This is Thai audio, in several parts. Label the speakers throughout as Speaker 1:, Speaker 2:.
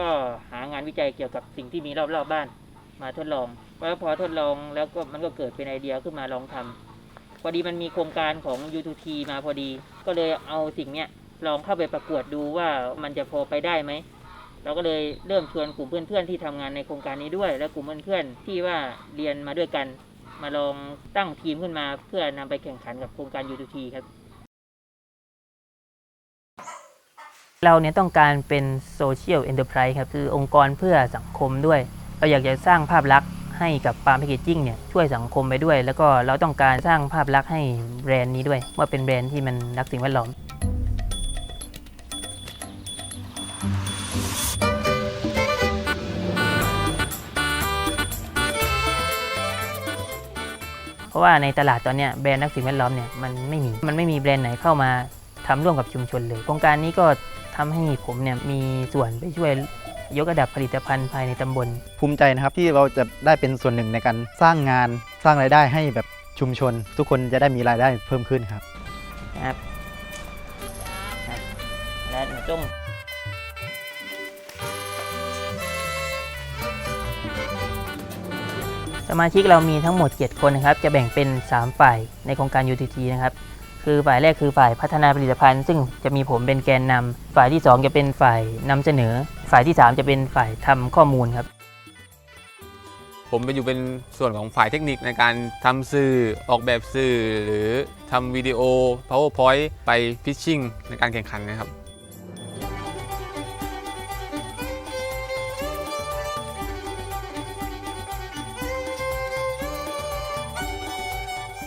Speaker 1: ก็หางานวิจัยเกี่ยวกับสิ่งที่มีรอบๆบ้าน มาทดลองแล้วพอทดลองแล้วก็มันก็เกิดเป็นไอเดียขึ้นมาลองทำพอดีมันมีโครงการของ U2T มาพอดี ก็เลยเอาสิ่งเนี้ยลองเข้าไปประกวดดูว่ามันจะพอไปได้ไหมเราก็เลยเริ่มชวนกลุ่มเพื่อนๆที่ทำงานในโครงการนี้ด้วย และกลุ่มเพื่อนๆที่ว่าเรียนมาด้วยกัน มาลองตั้งทีมขึ้นมาเพื่อนำไปแข่งขันกับโครงการ U2T ครับ เราเนี่ยต้องการเป็นโซเชียลเอ็นเตอร์ไพรส์ครับคือองค์กรเพื่อสังคมด้วย เราอยากจะสร้างภาพลักษณ์ให้กับปาล์มแพคเกจิ้งเนี่ยช่วยสังคมไปด้วย แล้วก็เราต้องการสร้างภาพลักษณ์ให้แบรนด์นี้ด้วย ว่าเป็นแบรนด์ที่มันรักสิ่งแวดล้อมเพราะว่าในตลาดตอนเนี้ยแบรนด์นักสิ่งแวดล้อมเนี่ยมันไม่มีมันไม่มีแบรนด์ไหนเข้ามาทำร่วมกับชุมชนเลยโครงการนี้ก็ ทำให้ผมเนี่ยมีส่วนไปช่วยยกระดับผลิตภัณฑ์ภายในตำบล
Speaker 2: ภูมิใจนะครับที่เราจะได้เป็นส่วนหนึ่งในการสร้างงานสร้างรายได้ให้แบบชุมชน ทุกคนจะได้มีรายได้เพิ่มขึ้นครับ
Speaker 1: นะครับครับและหนูจงสมาชิกเรามีทั้งหมด 7 คนนะครับ จะแบ่งเป็น 3 ฝ่ายในโครงการ UTT นะครับ คือฝ่ายแรกคือฝ่ายพัฒนาผลิตภัณฑ์ ซึ่งจะมีผมเป็นแกนนำฝ่ายที่ 2 จะเป็นฝ่ายนำเสนอ ฝ่ายที่ 3 จะเป็นฝ่ายทำข้อมูลครับ
Speaker 3: ผมไปอยู่เป็นส่วนของฝ่ายเทคนิคในการทำสื่อออกแบบสื่อ หรือทำวิดีโอ powerpoint ไปพิชชิ่งในการแข่งขันนะครับ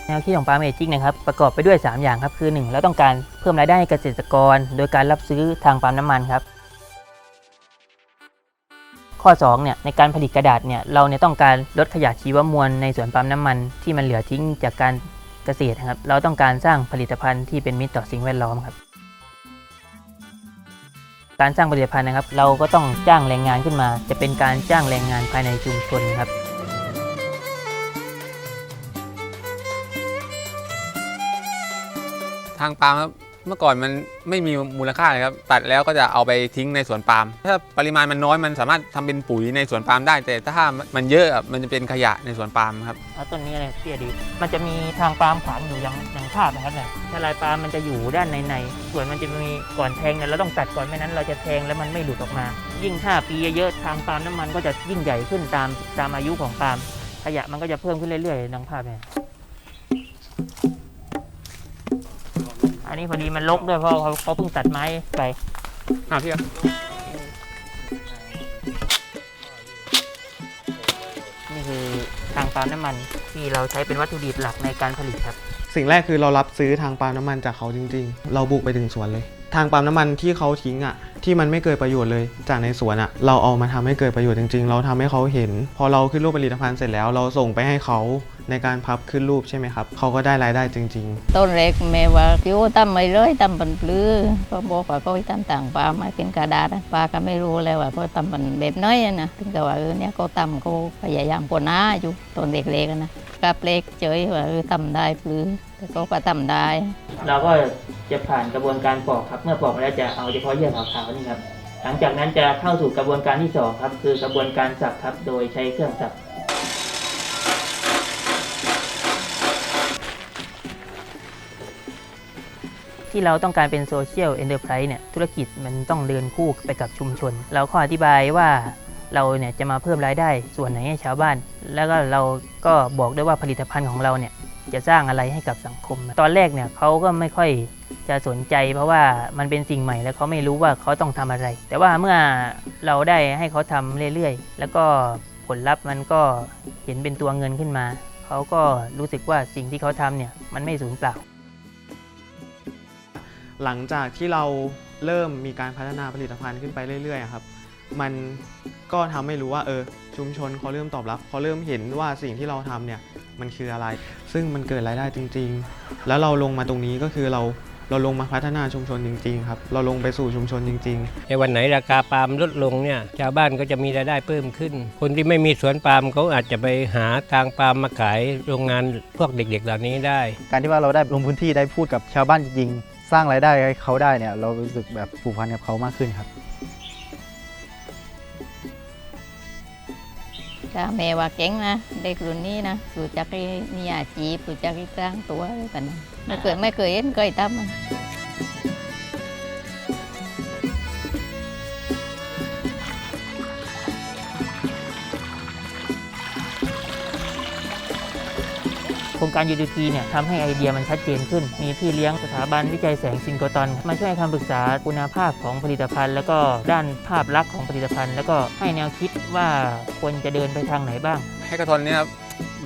Speaker 1: แนวคิดของปาล์มเอจิ้งนะครับประกอบไปด้วย 3 อย่างครับคือ 1 เราต้องการเพิ่มรายได้ให้เกษตรกร โดยการรับซื้อทางปาล์มน้ำมันครับ ข้อ2เนี่ยในการผลิตกระดาษเนี่ยเราเนี่ยต้องการลดขยะชีวมวลในสวนปาล์มน้ำมัน ที่มันเหลือทิ้งจากการเกษตรนะครับเราต้องการสร้างผลิตภัณฑ์ที่เป็นมิตรต่อสิ่งแวดล้อมครับการสร้างผลิตภัณฑ์นะครับ เราก็ต้องจ้างแรงงานขึ้นมา จะเป็นการจ้างแรงงานภายในชุมชนครับา
Speaker 3: งปาล์มครับเมื่อก่อนมันไม่มีมูลค่าเลยครับตัดแล้วก็จะเอาไปทิ้งในสวนปาล์มถ้าปริมาณมันน้อยมันสามารถทำเป็นปุ๋ยในสวนปาล์มได้ แต่ถ้ามันเยอะมันจะเป็นขยะในสวนปาล์มครับ
Speaker 1: เอาต้นนี้อะไรเตี้ยดี มันจะมีทางปาล์มขวางอยู่อย่างอย่างภาพนะครับเนี่ยถ้าลายปาล์มมันจะอยู่ด้านในในๆส่วนมันจะมีก่อนแทงเนี่ยเราต้องตัดก่อนไม่นั้น เราจะแทงแล้วมันไม่หลุดออกมา ยิ่งถ้าปีเยอะๆทางปาล์มน้ำมันก็จะยิ่งใหญ่ขึ้นตามตามอายุของปาล์มขยะมันก็จะเพิ่มขึ้นเรื่อยๆดังภาพเนี่ย นนี้พอดีมันลกด้วยเพราะเขาเขาเพิ่งตัดไม้ไป
Speaker 3: อ่าพี่ครับ
Speaker 1: นี่คือทางปาล์มน้ำมันที่เราใช้เป็นวัตถุดิบหลักในการผลิตครับ
Speaker 4: สิ่งแรกคือเรารับซื้อทางปาล์มน้ำมันจากเขาจริง ๆ เราบุกไปถึงสวนเลย ทางปาล์มน้ำมันที่เขาทิ้งอะ ที่มันไม่เกิดประโยชน์เลยจากในสวนอะ เราเอามาทำให้เกิดประโยชน์จริง ๆ เราทำให้เขาเห็น พอเราขึ้นรูปผลิตภัณฑ์เสร็จแล้ว เราส่งไปให้เขา ในการพับขึ้นรูปใช่ไหมครับเขาก็ได้รายได้จริง ๆ
Speaker 5: ต้นเล็กแม่ว่าคิวทำไม่เลยทำเป็นปลื้อก็บอกว่าเขาทำต่างปลามาเป็นกระดาษอะปลาก็ไม่รู้เลยว่าเขาทำเป็นแบบน้อยอะนะถึงกับว่าเออเนี่ยเขาทำเขาพยายามปนหน้าอยู่ต้นเล็กๆอะนะกับเล็กเจยว่าเออทำได้ปลื้อแต่เขาก็ทำได้
Speaker 1: เราก็จะผ่านกระบวนการปอกครับ เมื่อปอกมาแล้วจะเอาเฉพาะเยื่อขาวๆนี่ครับหลังจากนั้นจะเข้าสู่กระบวนการที่สองครับคือกระบวนการสับครับโดยใช้เครื่องสับ ที่เราต้องการเป็นโซเชียลเอ็นเตอร์ไพรส์เนี่ยธุรกิจมันต้องเดินคู่ไปกับชุมชน เราขออธิบายว่าเราเนี่ยจะมาเพิ่มรายได้ส่วนไหนให้ชาวบ้าน แล้วก็เราก็บอกด้วยว่าผลิตภัณฑ์ของเราเนี่ยจะสร้างอะไรให้กับสังคม ตอนแรกเนี่ยเขาก็ไม่ค่อยจะสนใจ เพราะว่ามันเป็นสิ่งใหม่แล้วเขาไม่รู้ว่าเขาต้องทำอะไร แต่ว่าเมื่อเราได้ให้เขาทำเรื่อยๆ แล้วก็ผลลัพธ์มันก็เห็นเป็นตัวเงินขึ้นมา เขาก็รู้สึกว่าสิ่งที่เขาทำเนี่ยมันไม่สูญเปล่า
Speaker 4: หลังจากที่เราเริ่มมีการพัฒนาผลิตภัณฑ์ขึ้นไปเรื่อยๆอะครับ มันก็ทำให้รู้ว่าเออชุมชนเขาเริ่มตอบรับเขาเริ่มเห็นว่าสิ่งที่เราทำเนี่ยมันคืออะไร ซึ่งมันเกิดรายได้จริง ๆ แล้วเราลงมาตรงนี้ก็คือเราเราลงมาพัฒนาชุมชนจริงๆครับ เราลงไปสู่ชุมชนจริงๆ
Speaker 6: ในวันไหนราคาปาล์มลดลงเนี่ยชาวบ้านก็จะมีรายได้เพิ่มขึ้น คนที่ไม่มีสวนปาล์มเขาอาจจะไปหาทางปาล์มมาขายโรงงานพวกเด็กๆ เหล่านี้ได้
Speaker 2: การที่ว่าเราได้ลงพื้นที่ได้พูดกับชาวบ้านจริงๆ สร้างรายได้ให้เขาได้เนี่ย เรารู้สึกแบบผูกพันกับเขามากขึ้นครับ
Speaker 5: จ้แม่ว่าเก่งนะเด็กรุ่นนี้นะรู้จักที่มีอาชีพรู้จักที่สร้างตัวอะไรกันไม่เคยไม่เคยเห็นเคยทำม
Speaker 1: รงการ UDT เนี่ยทำให้ไอเดียมันชัดเจนขึ้น มีพี่เลี้ยงสถาบันวิจัยแสงซินโครตอน มาช่วยให้คำปรึกษาคุณภาพของผลิตภัณฑ์ แล้วก็ด้านภาพลักษณ์ของผลิตภัณฑ์ แล้วก็ให้แนวคิดว่าควรจะเดินไปทางไหนบ้าง
Speaker 3: แฮกเกอร์ทอนเนี่ย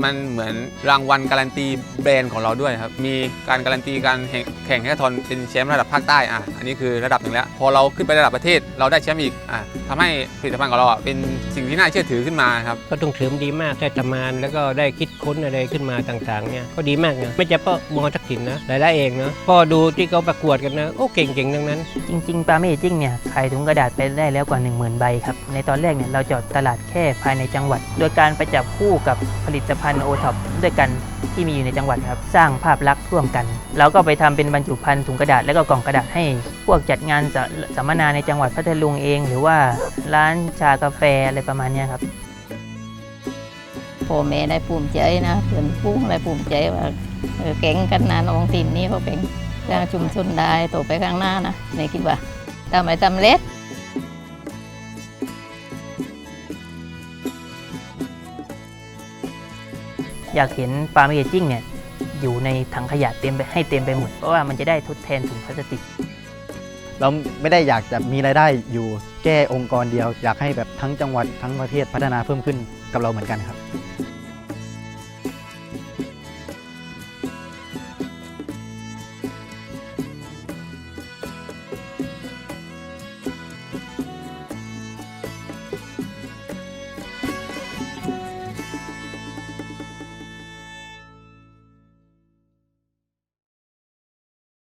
Speaker 3: มันเหมือนรางวัลการันตีแบรนด์ของเราด้วยครับ มีการการันตีการแข่งแข่งแฮกเกอร์ทอนเป็นแชมป์ระดับภาคใต้อะอันนี้คือระดับหนึ่งแล้ว พอเราขึ้นไประดับประเทศเราได้แชมป์อีกอะ ทำให้ผลิตภัณฑ์ของเราอะเป็นสิ่งที่น่าเชื่อถือขึ้นมาครับ
Speaker 6: ก็ต้องเสริมดีมากได้ทำงานแล้วก็ได้คิดค้นอะไรขึ้นมาต่างๆเนี่ยก็ดีมากนะไม่ใช่เพ่อมอทักษิณนะหลายๆเองนะพ่อดูที่เขาประกวดกันนะโอ้เก่งๆทั้งนั้น
Speaker 1: จริงๆปลาเมจิ้งเนี่ยขายถุงกระดาษไปได้แล้วกว่า 10,000 ใบครับ ในตอนแรกเนี่ยเราเจอดตลาดแค่ภายในจังหวัด โดยการไปจับคู่กับผลิตภัณฑ์โอท็อปด้วยกันที่มีอยู่ในจังหวัดครับสร้างภาพลักษณ์ร่วมกัน เราก็ไปทำเป็นบรรจุภัณฑ์ถุงกระดาษแล้วก็กล่องกระดาษให้ พวกจัดงานสะสัมมนาในจังหวัดพัทลุงเอง หรือว่าร้านชากาแฟอะไรประมาณเนี้ยครับ
Speaker 5: พ่อแม่ได้ภูมิใจนะเพื่อนฟุ้งได้ภูมิใจว่าเออเก่งกันนะน้องทีมนี้เขาเก่งสร้างชุมชนได้ต่อไปข้างหน้านะในคิดว่าทำไมทำเล็ด
Speaker 1: อยากเห็นปลาเมจิ้งเนี่ยอยู่ในถังขยะเต็มไปให้เต็มไปหมด เพราะว่ามันจะได้ทดแทนถุงพลาสติก
Speaker 2: เราไม่ได้อยากจะมีรายได้อยู่แก่องค์กรเดียว อยากให้แบบทั้งจังหวัดทั้งประเทศพัฒนาเพิ่มขึ้นกับเราเหมือนกันครับ